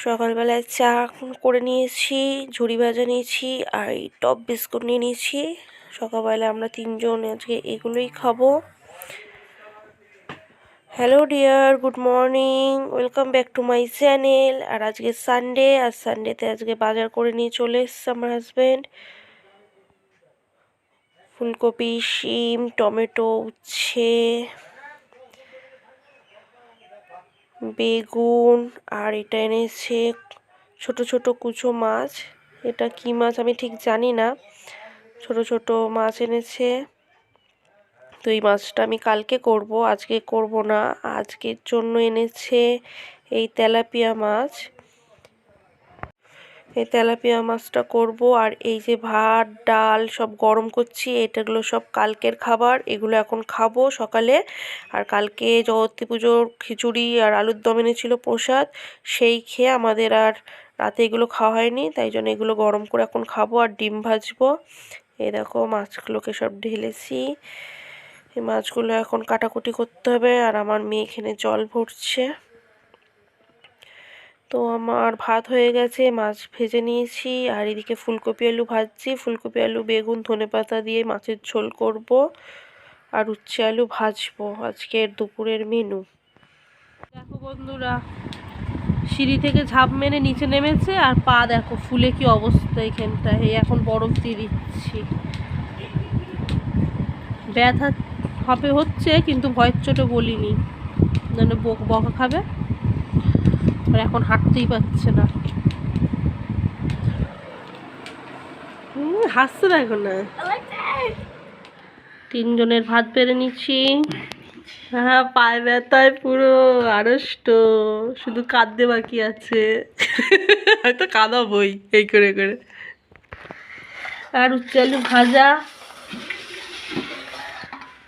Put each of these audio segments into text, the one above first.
সকালবেলায় চা করে নিয়েছি, ঝুড়ি ভাজা নিয়েছি আর এই টপ বিস্কুট নিয়ে নিয়েছি। সকালবেলায় আমরা তিনজন আজকে এগুলোই খাব। Hello dear good morning welcome back to my channel আর আজকে সানডে আর সানডেতে আজকে বাজার করে নিয়ে চলে এসছে আমার হাজব্যান্ড ফুলকপি, শিম, টমেটো, উচ্ছে। বেগুন, আর এটা এনেছে ছোট ছোট কুচো মাছ। এটা কি মাছ আমি ঠিক জানি না। ছোট ছোট মাছ এনেছে। তো এই মাছটা আমি কালকে করব, আজকে করব না। আজকের জন্য এনেছে এই তেলাপিয়া মাছ। এই তেলাপিয়া মাছটা করব আর এই যে ভাত, ডাল সব গরম করছি, এটাগুলো সব কালকের খাবার, এগুলো এখন খাব সকালে। আর কালকে জগত্রী পুজোর খিচুড়ি আর আলুর দম এনেছিল প্রসাদ, সেই খেয়ে আমাদের আর রাতে এগুলো খাওয়া হয়নি, তাই জন্য এগুলো গরম করে এখন খাব আর ডিম ভাজবো। এই দেখো মাছগুলোকে সব ঢেলেছি। এই মাছগুলো এখন কাটাকুটি করতে হবে আর আমার মেয়ে এখানে জল ভরছে। তো আমার ভাত হয়ে গেছে, মাছ ভেজে নিয়েছি। আর এদিকে ফুলকপি আলু ভাজছি। ফুলকপি আলু, বেগুন, ধনে পাতা দিয়ে মাছের ঝোল করব আর উচ্ছে আলু ভাজবো আজকের দুপুরের মেনু দেখো বন্ধুরা, সিঁড়ি থেকে ঝাঁপ মেনে নিচে নেমেছে আর পা দেখো, ফুলে কি অবস্থা এখানটায়। এই এখন বরফ দিয়ে দিচ্ছি। ব্যথা হবে হচ্ছে, কিন্তু ভয়ের চোটে বলিনি। মানে বকা খাবে। আর এখন হাঁটতেই পারছে না। হাসছে না এখন না? তিনজনের ভাত পেরে নিচ্ছি। হ্যাঁ পায়ে ব্যথায় পুরো আড়ষ্ট। শুধু কাঁদতে বাকি আছে। হয়তো কাঁদা বই এই করে করে। আর উচ্চ আলু ভাজা।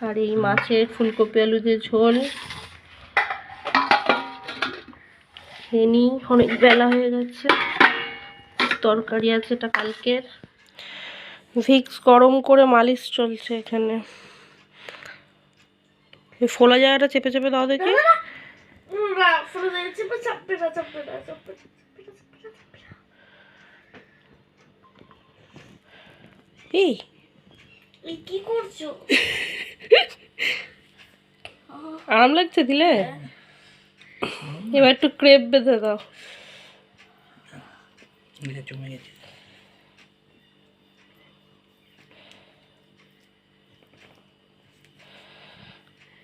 আর এই মাছের ফুলকপি আলু যে ঝোল। খেয়ে নিই অনেক বেলা হয়ে গেছে। তরকারি আছে এটা কালকের। ভিক্স গরম করে মালিশ চলছে এখানে। এই ফোলা জায়গাটা চেপে চেপে দাও দেখি। এই। কি করছ? আরাম লাগছে দিলে? এবার একটু ক্রেপ বেঁধে দাও। জমে গেছে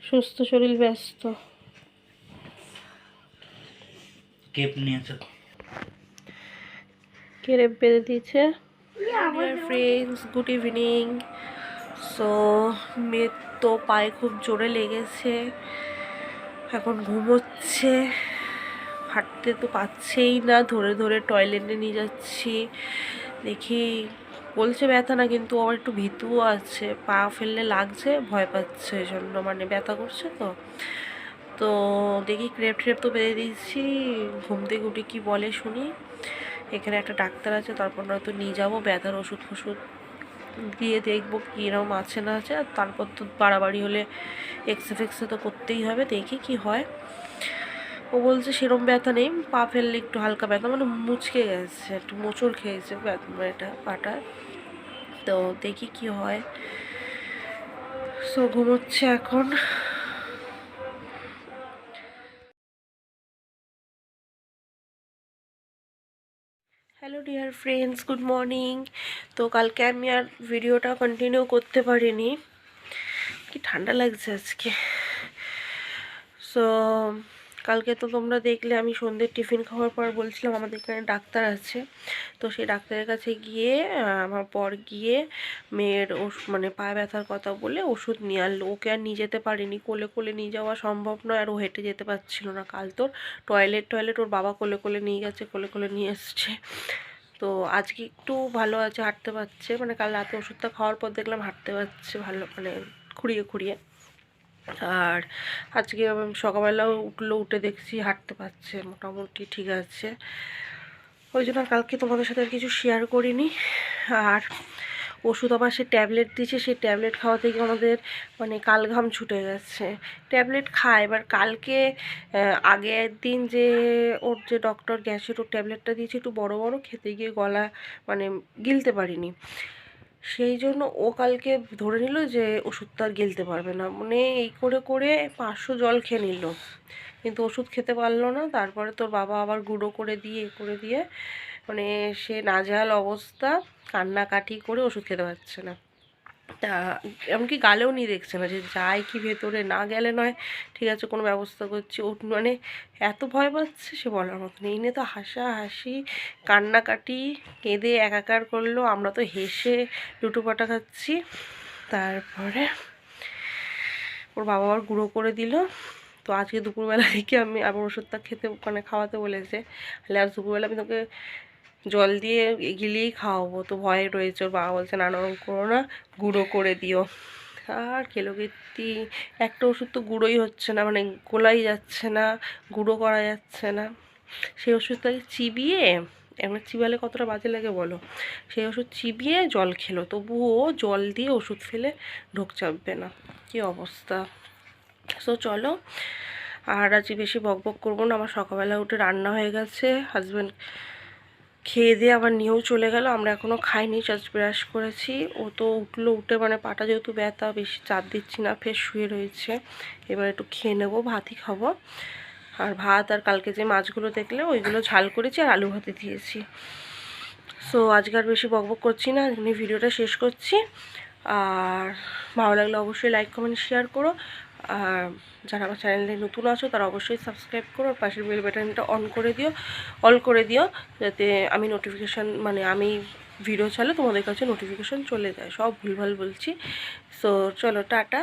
সুস্থ শরীর ব্যস্ত। কেপ নিয়েছে? ক্রেপ বেঁধে দিয়েছে। ফ্রেন্ডস গুড ইভিনিং সো মেয়ের তো পায়ে খুব জোরে লেগেছে। এখন ঘুমোচ্ছে। হাঁটতে তো পাচ্ছেই না, ধরে ধরে টয়লেটে নিয়ে যাচ্ছি। দেখি বলছে ব্যথা না, কিন্তু আমার একটু ভীতুও আছে, পা ফেললে লাগছে, ভয় পাচ্ছে ওই জন্য মানে ব্যথা করছে তো। তো দেখি ক্রেপ ট্রেপ তো বেঁধে দিয়েছি, ঘুম থেকে উঠে কী বলে শুনি। এখানে একটা ডাক্তার আছে, তারপর নয়তো নিয়ে যাব, ব্যথার ওষুধ ফষুধ দিয়ে দেখব কীরকম আছে না আছে, আর তারপর তো বাড়াবাড়ি হলে এক্সরে ফেক্সরে তো করতেই হবে, দেখি কি হয়। ও বলছে সেরম ব্যথা নেই, পা ফেললে একটু হালকা ব্যথা মানে মুচকে গেছে, একটু মোচড় খেয়েছে এটা পাটা। তো দেখি কি হয়। সো ঘুমোচ্ছে এখন। Hello dear friends good morning তো কালকে আমি আর ভিডিওটা কন্টিনিউ করতে পারিনি। কি ঠান্ডা লাগছে আজকে। সো কালকে তো তোমরা দেখলে আমি সন্ধ্যের টিফিন খাওয়ার পর বলছিলাম আমাদের এখানে ডাক্তার আছে। তো সেই ডাক্তারের কাছে গিয়ে আমার পর গিয়ে মেয়ের মানে পায়ে ব্যথার কথা বলে ওষুধ নিয়ে আনলো। ওকে আর নিয়ে যেতে পারিনি। কোলে কোলে নিয়ে যাওয়া সম্ভব নয়। আর ও হেঁটে যেতে পারছিল না কাল তোর। টয়লেট টয়লেট ওর বাবা কোলে কোলে নিয়ে গেছে, কোলে কোলে নিয়ে এসছে। তো আজকে একটু ভালো আছে, হাঁটতে পারছে। মানে কাল রাতে ওষুধটা খাওয়ার পর দেখলাম হাঁটতে পারছে ভালো মানে খুঁড়িয়ে খুঁড়িয়ে। আর আজকে সকালবেলাও উঠল, উঠে দেখছি হাঁটতে পারছে, মোটামুটি ঠিক আছে। ওই জন্য কালকে তোমাদের সাথে আর কিছু শেয়ার করিনি। আর ওষুধ আবার সে ট্যাবলেট দিয়েছে, সেই ট্যাবলেট খাওয়া থেকে আমাদের মানে কালঘাম ছুটে গেছে। ট্যাবলেট খায়, এবার কালকে আগের দিন যে ওর যে ডক্টর গ্যাসের ওর ট্যাবলেটটা দিয়েছে, একটু বড় বড়, খেতে গিয়ে গলা মানে গিলতে পারিনি। সেই জন্য ও কালকে ধরে নিল যে ওষুধটা আর গিলতে পারবে না। মানে এই করে করে পাঁচশো জল খেয়ে নিল। কিন্তু ওষুধ খেতে পারল না। তারপরে তোর বাবা আবার গুঁড়ো করে দিয়ে, এ করে দিয়ে মানে সে নাজেহাল অবস্থা, কান্নাকাটি করে ওষুধ খেতে পারছে না। তা, এমনকি গালেও নিয়ে দেখছে না যে যায় কি ভেতরে, না গেলে নয়। ঠিক আছে, কোনো ব্যবস্থা করছি। ও মানে এত ভয় পাচ্ছে সে বলার মতন নেই। নিয়ে তো হাসা হাসি কান্নাকাটি, কেঁদে একাকার করল। আমরা তো হেসে লুটোপাটা খাচ্ছি। তারপরে ওর বাবা আবার গুঁড়ো করে দিল। তো আজকে দুপুরবেলা থেকে আমি আবার ওষুধটা খেতে মানে খাওয়াতে বলেছে। তাহলে আজ দুপুরবেলা আমি তোকে জল দিয়ে গিলিয়েই খাওয়াবো। তো ভয় রয়েছে, ওর বাবা বলছে, না নরম করো না, গুঁড়ো করে দিও। আর খেলো কীর্তি একটা ওষুধ তো গুঁড়োই হচ্ছে না মানে গোলাই যাচ্ছে না, গুঁড়ো করা যাচ্ছে না। সেই ওষুধটাকে চিবিয়ে এমন চিবালে কতটা বাজে লাগে বলো? সেই ওষুধ চিবিয়ে জল খেলো, তবুও জল দিয়ে ওষুধ ফেলে ঢোক চাপবে না। কী অবস্থা? সো চলো, আর আজকে বেশি বক বক করব না, আমার সকালবেলা উঠে রান্না হয়ে গেছে হাজব্যান্ড খেয়ে দিয়ে আবার নিয়েও চলে গেল। আমরা এখনও খাইনি জাস্ট ব্রাশ করেছি। ও তো উঠল, উঠে মানে পাটা যেহেতু ব্যথা, বেশি চাপ দিচ্ছি না, ফের শুয়ে রয়েছে। এবার একটু খেয়ে নেব, ভাতই খাব। আর ভাত আর কালকে যে মাছগুলো দেখলে, ওইগুলো ঝাল করেছি আর আলু ভাতে দিয়েছি। সো আজকে আর বেশি বকবক করছি না এখানে ভিডিওটা শেষ করছি। আর ভালো লাগলে অবশ্যই লাইক কমেন্ট শেয়ার করো। আর যারা আমার চ্যানেলে নতুন আছো, তারা অবশ্যই সাবস্ক্রাইব করো পাশের বেল বাটনটা অন করে দিও অল করে দিও, যাতে আমি নোটিফিকেশান মানে আমি ভিডিও চালে তোমাদের কাছে নোটিফিকেশান চলে যায়। সব ভুলভাল বলছি। সো চলো, টাটা।